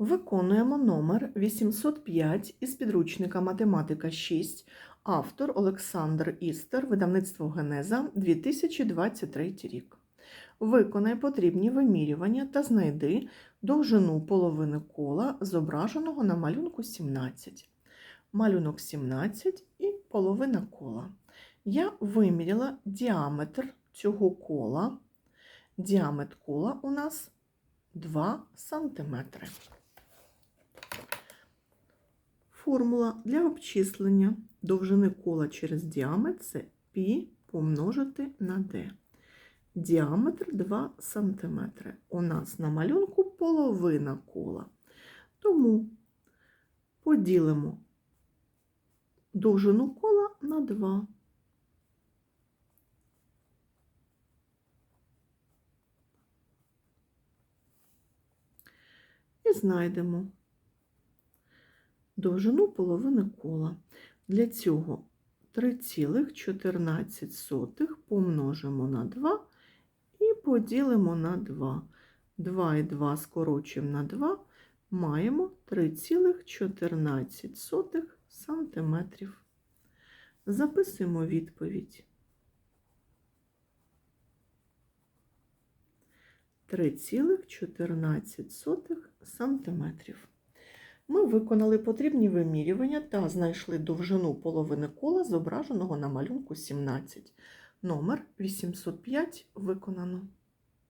Виконуємо номер 805 із підручника Математика 6, автор Олександр Істер, видавництво Генеза 2023 рік. Виконай потрібні вимірювання та знайди довжину половини кола, зображеного на малюнку 17. Малюнок 17 і половина кола. Я виміряла діаметр цього кола. Діаметр кола у нас 2 сантиметри. Формула для обчислення довжини кола через діаметр це π помножити на d. Діаметр 2 см. У нас на малюнку половина кола. Тому поділимо довжину кола на 2. І знайдемо довжину половини кола. Для цього 3,14 помножимо на 2 і поділимо на 2. 2 і 2 скорочуємо на 2, маємо 3,14 см. Записуємо відповідь. 3,14 сантиметрів. Ми виконали потрібні вимірювання та знайшли довжину половини кола, зображеного на малюнку 17. Номер 805 виконано.